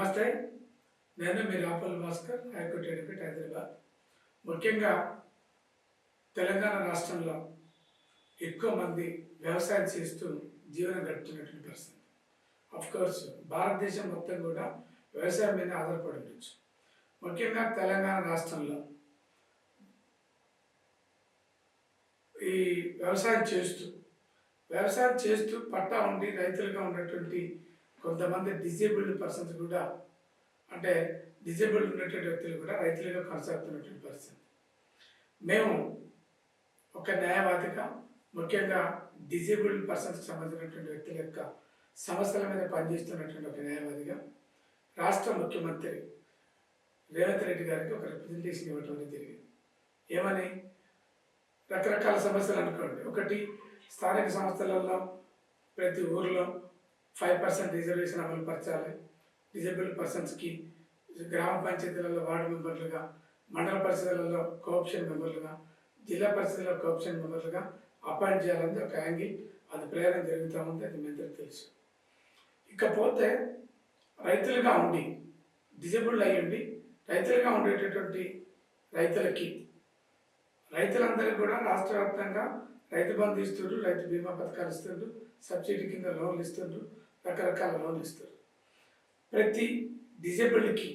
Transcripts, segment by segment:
నమస్తే. నేను మీ Napalla Bhaskar high court advocate Hyderabad. ముఖ్యంగా తెలంగాణ రాష్ట్రంలో ఎక్కువ మంది వ్యవసాయం చేస్తూ జీవనం గడుపుతున్నటువంటి పరిస్థితి. అఫ్ కోర్స్ భారతదేశం మొత్తం కూడా వ్యవసాయం మీద ఆధారపడి ఉండొచ్చు. ముఖ్యంగా తెలంగాణ రాష్ట్రంలో ఈ వ్యవసాయం చేస్తూ వ్యవసాయం చేస్తూ పట్టా ఉండి రైతులుగా ఉన్నటువంటి కొంతమంది డిజేబుల్డ్ పర్సన్స్ కూడా అంటే డిజేబుల్డ్ ఉన్నటువంటి వ్యక్తులు కూడా రైతులుగా కొనసాగుతున్నటువంటి పరిస్థితి. మేము ఒక న్యాయవాదిగా ముఖ్యంగా డిజేబుల్డ్ పర్సన్స్కి సంబంధించినటువంటి వ్యక్తుల యొక్క సమస్యల మీద పనిచేస్తున్నటువంటి ఒక న్యాయవాదిగా రాష్ట్ర ముఖ్యమంత్రి రేవంత్ రెడ్డి గారికి ఒక రిప్రజెంటేషన్ ఇవ్వటం అనేది జరిగింది. ఏమని? రకరకాల సమస్యలు అనుకోండి. ఒకటి స్థానిక సంస్థలలో ప్రతి ఊరిలో ఫైవ్ పర్సెంట్ రిజర్వేషన్ అమలు పరచాలి. డిజేబుల్ పర్సన్స్కి గ్రామ పంచాయతీలలో వార్డు మెంబర్లుగా మండల పరిషత్లలో కోఆప్షన్ మెంబర్లుగా జిల్లా పరిషత్లో కోఆప్షన్ మెంబర్లుగా అపాయింట్ చేయాలని ఒక యాంగిల్ అది ప్రేరణ జరుగుతూ ఉంది అది మీ అందరికీ తెలుసు. ఇకపోతే రైతులుగా ఉండి డిజేబుల్డ్ అయ్యండి రైతులుగా ఉండేటటువంటి రైతులకి రైతులందరికీ కూడా రాష్ట్ర వ్యాప్తంగా రైతు బంధు ఇస్తుండ్రు రైతు బీమా పథకాలు ఇస్తుండ్రు. సబ్సిడీ కింద లోన్లు ఇస్తుండ్రు రకరకాల లోన్లు ఇస్తారు ప్రతి డిజేబుల్డ్కి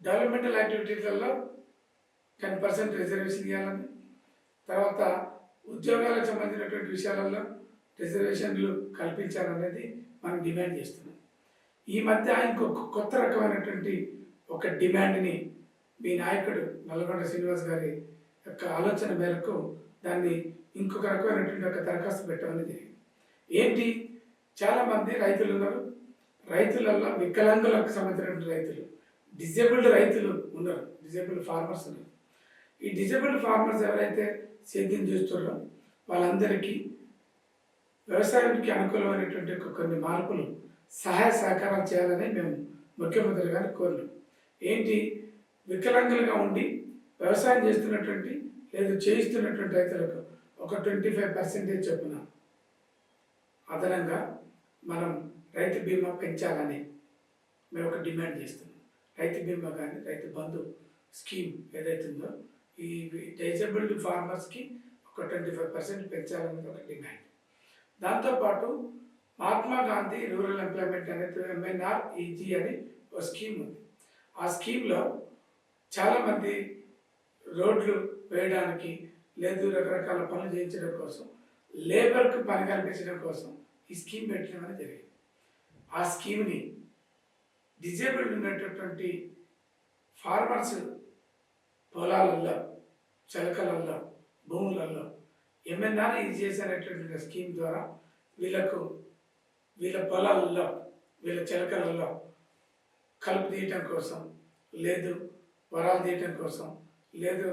డెవలప్మెంటల్ యాక్టివిటీలలో టెన్ పర్సెంట్ రిజర్వేషన్ ఇవ్వాలని తర్వాత ఉద్యోగాలకు సంబంధించినటువంటి విషయాలలో రిజర్వేషన్లు కల్పించాలనేది మనం డిమాండ్ చేస్తున్నాం. ఈ మధ్య ఇంకొక కొత్త రకమైనటువంటి ఒక డిమాండ్ని మీ నాయకుడు నల్గొండ శ్రీనివాస్ గారి యొక్క ఆలోచన మేరకు దాన్ని ఇంకొక రకమైనటువంటి ఒక దరఖాస్తు పెట్టమనేది ఏంటి? చాలామంది రైతులు ఉన్నారు. రైతులల్లో వికలాంగులకు సంబంధించినటువంటి రైతులు డిజేబుల్డ్ రైతులు ఉన్నారు. డిజేబుల్డ్ ఫార్మర్స్ ఉన్నారు. ఈ డిజేబుల్డ్ ఫార్మర్స్ ఎవరైతే సేద్యం చేస్తున్నారో వాళ్ళందరికీ వ్యవసాయానికి అనుకూలమైనటువంటి కొన్ని మార్పులు సహాయ సహకారాలు చేయాలని మేము ముఖ్యమంత్రి గారిని కోరినాం ఏంటి? వికలాంగులుగా ఉండి వ్యవసాయం చేస్తున్నటువంటి లేదు చేయిస్తున్నటువంటి రైతులకు ఒక ట్వంటీ ఫైవ్ పర్సెంటేజ్ చొప్పున అదనంగా మనం రైతు బీమా పెంచాలని మేము ఒక డిమాండ్ చేస్తున్నాం. రైతు బీమా కానీ రైతు బంధు స్కీమ్ ఏదైతే ఉందో ఈ డిజబుల్డ్ ఫార్మర్స్కి ఒక ట్వంటీ ఫైవ్ పర్సెంట్ పెంచాలనేది ఒక డిమాండ్. దాంతోపాటు మహాత్మా గాంధీ రూరల్ ఎంప్లాయ్మెంట్ అనేది ఎంఎన్ఆర్ ఈజీ అని ఒక స్కీమ్ ఉంది. ఆ స్కీమ్లో చాలామంది రోడ్లు వేయడానికి లేదు రకరకాల పనులు చేయించడం కోసం లేబర్కు పని కల్పించడం కోసం ఈ స్కీమ్ పెట్టడం అనేది జరిగింది. ఆ స్కీమ్ని డిజేబుల్డ్ ఉన్నటువంటి ఫార్మర్స్ పొలాలలో చెలకలల్లో భూములలో ఎంఎన్ఆర్ ఇది చేసినటువంటి స్కీమ్ ద్వారా వీళ్ళకు వీళ్ళ పొలాలలో వీళ్ళ చిలకలలో కలుపు తీయటం కోసం లేదు వరాలు తీయటం కోసం లేదు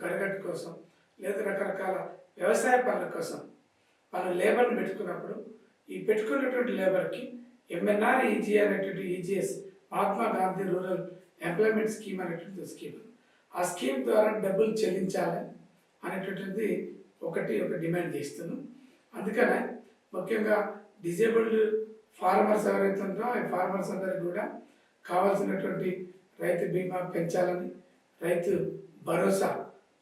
కరగట్టు కోసం లేదా రకరకాల వ్యవసాయ పనుల కోసం మనం లేబర్ని పెట్టుకున్నప్పుడు ఈ పెట్టుకున్నటువంటి లేబర్కి ఎంఎన్ఆర్ ఈజీ అనేటువంటి EGS Mahatma Gandhi rural employment scheme అనేటువంటి స్కీమ్. ఆ స్కీమ్ ద్వారా డబ్బులు చెల్లించాలి అనేటువంటిది ఒకటి ఒక డిమాండ్ చేస్తున్నాం. అందుకనే ముఖ్యంగా డిజేబుల్డ్ ఫార్మర్స్ ఎవరైతే ఉన్నారో ఆ ఫార్మర్స్ అందరికి కూడా కావాల్సినటువంటి రైతు బీమా పెంచాలని Rythu Bharosa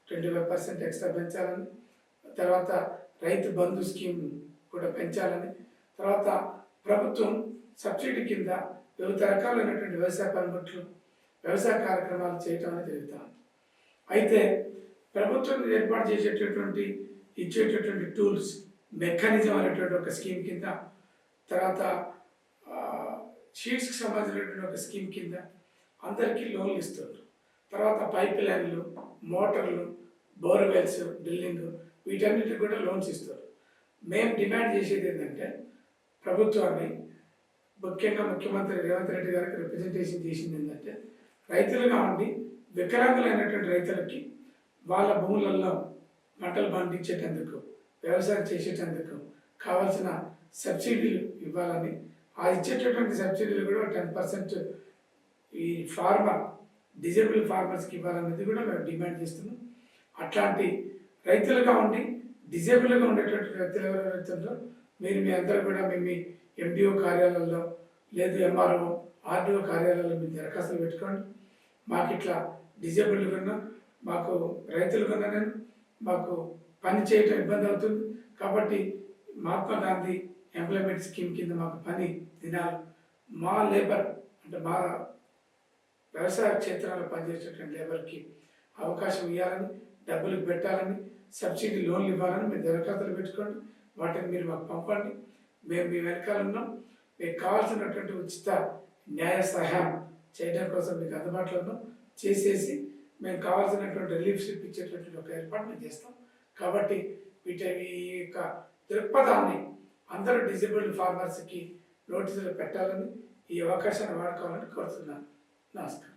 twenty five percent extra పెంచాలని తర్వాత రైతు బంధు స్కీమ్ కూడా పెంచాలని తర్వాత ప్రభుత్వం సబ్సిడీ కింద వివిధ రకాలైనటువంటి వ్యవసాయ పనిముట్లు వ్యవసాయ కార్యక్రమాలు చేయటం అనేది జరుగుతుంది అయితే ప్రభుత్వం ఏర్పాటు చేసేటటువంటి ఇచ్చేటటువంటి టూల్స్ మెకానిజం అనేటువంటి ఒక స్కీమ్ కింద తర్వాత షీట్స్కి సంబంధించినటువంటి ఒక స్కీమ్ కింద అందరికీ లోన్లు ఇస్తున్నారు. తర్వాత పైప్ లైన్లు మోటార్లు బోర్వెల్స్ డ్రిల్లింగ్ వీటన్నిటికి కూడా లోన్స్ ఇస్తారు. మేము డిమాండ్ చేసేది ఏంటంటే ప్రభుత్వాన్ని ముఖ్యంగా ముఖ్యమంత్రి రేవంత్ రెడ్డి గారికి రిప్రజెంటేషన్ చేసింది ఏంటంటే రైతులుగా ఉండి వికలాంగులైనటువంటి రైతులకి వాళ్ళ భూములలో పంటలు పండించేటందుకు వ్యవసాయం చేసేటందుకు కావాల్సిన సబ్సిడీలు ఇవ్వాలని ఆ ఇచ్చేటటువంటి సబ్సిడీలు కూడా టెన్ పర్సెంట్ ఈ ఫార్మర్ డిజేబుల్ ఫార్మర్స్కి ఇవ్వాలనేది కూడా మేము డిమాండ్ చేస్తున్నాం. అట్లాంటి రైతులుగా ఉండి డిజేబుల్గా ఉండేటువంటి వ్యక్తులు ఎవరైతే మీరు మీ అందరూ కూడా మీ మీ ఎండిఓ కార్యాలయంలో లేదు ఎంఆర్ఓ ఆర్డీఓ కార్యాలయంలో మీరు దరఖాస్తులు పెట్టుకోండి. మాకు ఇట్లా డిజేబుల్గా కన్నా మాకు రైతులు కన్నా నేను మాకు పని చేయటం ఇబ్బంది అవుతుంది. కాబట్టి మహాత్మా గాంధీ ఎంప్లాయ్మెంట్ స్కీమ్ కింద మాకు పని దినాలు మా లేబర్ అంటే మా వ్యవసాయ క్షేత్రాల్లో పనిచేసేటువంటి లేబర్కి అవకాశం ఇవ్వాలని డబ్బులు పెట్టాలని సబ్సిడీ లోన్లు ఇవ్వాలని మీరు దరఖాస్తులు పెట్టుకోండి. వాటిని మీరు మాకు పంపండి. మేము మీ వెనకాల ఉన్నాం. మీకు కావాల్సినటువంటి ఉచిత న్యాయ సహాయం చేయడం కోసం మీకు అందుబాటులో ఉన్నాం. చేసేసి మేము కావాల్సినటువంటి రిలీఫ్ షిప్ ఇచ్చేటటువంటి ఒక ఏర్పాటు మేము చేస్తాం. కాబట్టి వీటి ఈ యొక్క దృక్పథాన్ని అందరూ డిజేబుల్డ్ ఫార్మర్స్కి నోటీసులు పెట్టాలని ఈ అవకాశాన్ని వాడుకోవాలని కోరుతున్నాను. నమస్కారం.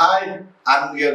Hi I'm here